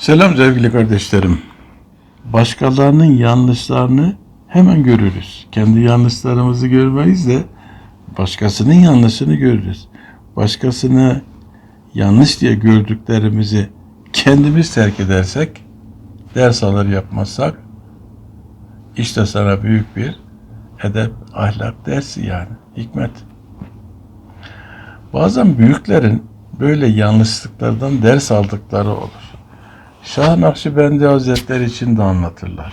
Selam sevgili kardeşlerim. Başkalarının yanlışlarını hemen görürüz. Kendi yanlışlarımızı görmeyiz de başkasının yanlışını görürüz. Başkasını yanlış diye gördüklerimizi kendimiz terk edersek, ders alır yapmazsak, işte sana büyük bir edep, ahlak dersi yani, hikmet. Bazen büyüklerin böyle yanlışlıklardan ders aldıkları olur. Şah Nakşibendi Hazretleri için de anlatırlar.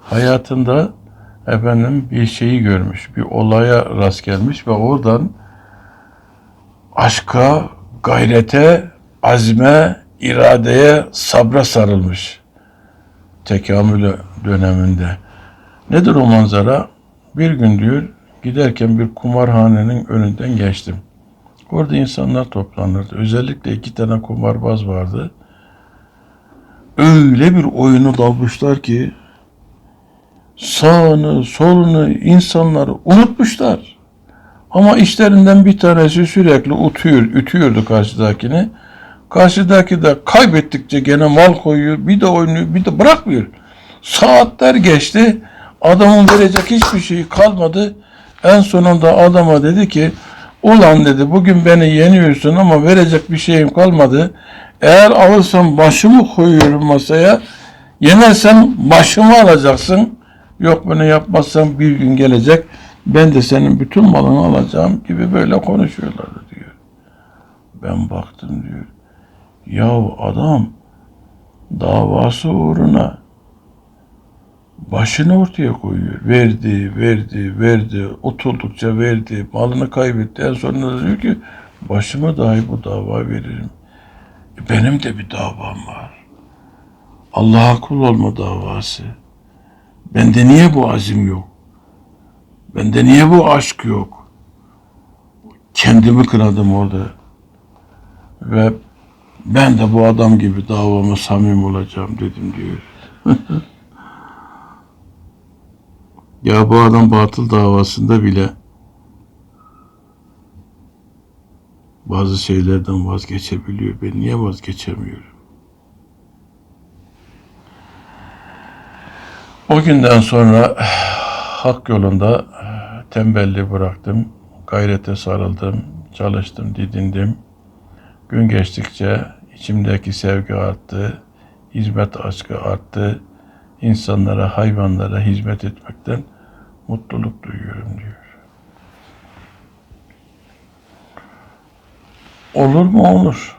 Hayatında efendim bir şeyi görmüş, bir olaya rast gelmiş ve oradan aşka, gayrete, azme, iradeye, sabra sarılmış. Tekamül döneminde. Nedir o manzara? Bir gün diyor, giderken bir kumarhanenin önünden geçtim. Orada insanlar toplanırdı. Özellikle iki tane kumarbaz vardı öyle bir oyunu dalmışlar ki sağını solunu insanları unutmuşlar. Ama işlerinden bir tanesi sürekli utuyor, ütüyordu karşıdakini. Karşıdaki de kaybettikçe gene mal koyuyor, bir de oynuyor, bir de bırakmıyor. Saatler geçti, adamın verecek hiçbir şey kalmadı. En sonunda adama dedi ki, ulan dedi bugün beni yeniyorsun ama verecek bir şeyim kalmadı. Eğer alırsan başımı koyuyorum masaya. Yenersen başımı alacaksın. Yok bunu yapmazsan bir gün gelecek. Ben de senin bütün malını alacağım gibi böyle konuşuyorlardı diyor. Ben baktım diyor. Yahu adam davası uğruna başını ortaya koyuyor. Verdi, verdi, verdi. Otuldukça verdi. Malını kaybetti. En sonunda diyor ki başımı dahi bu dava veririm. Benim de bir davam var. Allah'a kul olma davası. Bende niye bu azim yok? Bende niye bu aşk yok? Kendimi kınadım orada. Ve ben de bu adam gibi davama samim olacağım dedim diyor. ya bu adam batıl davasında bile bazı şeylerden vazgeçebiliyor. Ben niye vazgeçemiyorum? O günden sonra hak yolunda tembelliği bıraktım. Gayrete sarıldım, çalıştım, didindim. Gün geçtikçe içimdeki sevgi arttı, hizmet aşkı arttı. İnsanlara, hayvanlara hizmet etmekten mutluluk duyuyorum diyor. Olur mu olur.